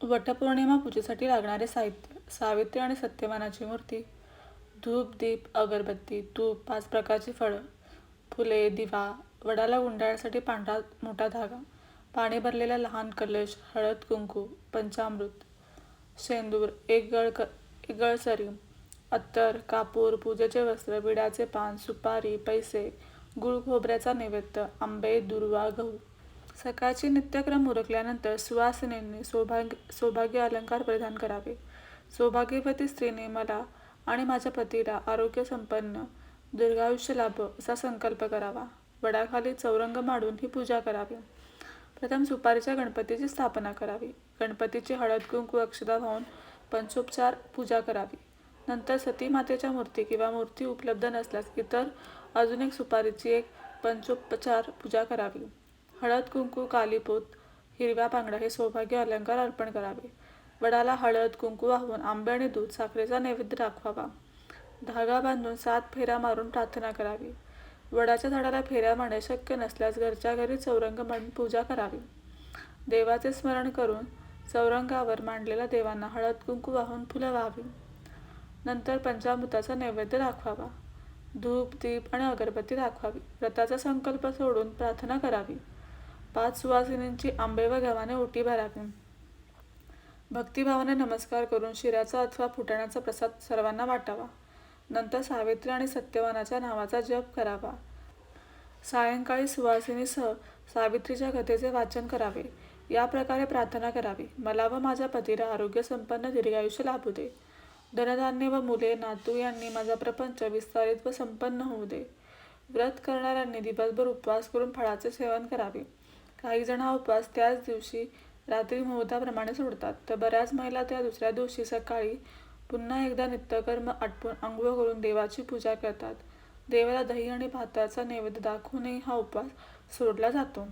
वटपौर्णिमा पूजेसाठी लागणारे साहित्य सावित्री आणि सत्यमानाची मूर्ती धूप दीप अगरबत्ती तूप पाच प्रकारची फळं फुले दिवा वडाला गुंडाळण्यासाठी पांढरा मोठा धागा पाणी भरलेला लहान कलश हळद कुंकू पंचामृत शेंदूर एक गळ क एक गळ सरी अत्तर कापूर पूजेचे वस्त्र विड्याचे पान सुपारी पैसे गुळ खोबऱ्याचा नैवेद्य आंबे दुर्वा गहू सकाळचे नित्यक्रम उरकल्यानंतर सुवासिनींनी सौभाग्य सौभाग्य अलंकार परिधान करावे. सौभाग्यवती स्त्रीने मला आणि माझ्या पतीला आरोग्य संपन्न दीर्घायुष्य लाभ असा संकल्प करावा. वडाखाली चौरंग मांडून ही पूजा करावी. प्रथम सुपारीच्या गणपतीची स्थापना करावी. गणपतीची हळद कुंकू अक्षता वाहून पंचोपचार पूजा करावी. नंतर सती मातेच्या मूर्ती किंवा मूर्ती उपलब्ध नसल्यास इतर अजून एक सुपारीची एक पंचोपचार पूजा करावी. हळद कुंकू कालीपूत हिरव्या बांगड्या हे सौभाग्य अलंकार अर्पण करावे. वडाला हळद कुंकू वाहून आंबे आणि दूध साखरेचा नैवेद्य दाखवावा. धागा बांधून सात फेऱ्या मारून प्रार्थना करावी. वडाच्या झाडाला फेऱ्या मारणे शक्य नसल्यास घरच्या घरी चौरंग मांडून पूजा करावी. देवाचे स्मरण करून चौरंगावर मांडलेल्या देवांना हळद कुंकू वाहून फुलं व्हावी. नंतर पंचामृताचा नैवेद्य दाखवावा. धूप दीप आणि अगरबत्ती दाखवावी. व्रताचा संकल्प सोडून प्रार्थना करावी. पाच सुवासिनींची आंबे व गव्हाने ओटी भरावी. भक्तिभावाने नमस्कार करून शिऱ्याचा अथवा फुटाण्याचा प्रसाद सर्वांना वाटावा. नंतर सावित्री आणि सत्यवानाच्या नावाचा जप करावा. सायंकाळी सुवासिनीसह सावित्रीच्या कथेचे वाचन करावे. या प्रकारे प्रार्थना करावी. मला व माझ्या पतीला आरोग्य संपन्न दीर्घायुष्य लाभू दे. धनधान्य व मुले नातू यांनी माझा प्रपंच विस्तारित व संपन्न होऊ दे. व्रत करणाऱ्यांनी दिवसभर उपवास करून फळाचे सेवन करावे. काही जण हा उपवास त्याच दिवशी रात्री मुहूर्ताप्रमाणे सोडतात. तर बऱ्याच महिला त्या दुसऱ्या दिवशी सकाळी पुन्हा एकदा नित्यकर्म आटपून आंघोळ करून देवाची पूजा करतात. देवाला दही आणि भाताचा नैवेद्य दाखवूनही हा उपवास सोडला जातो.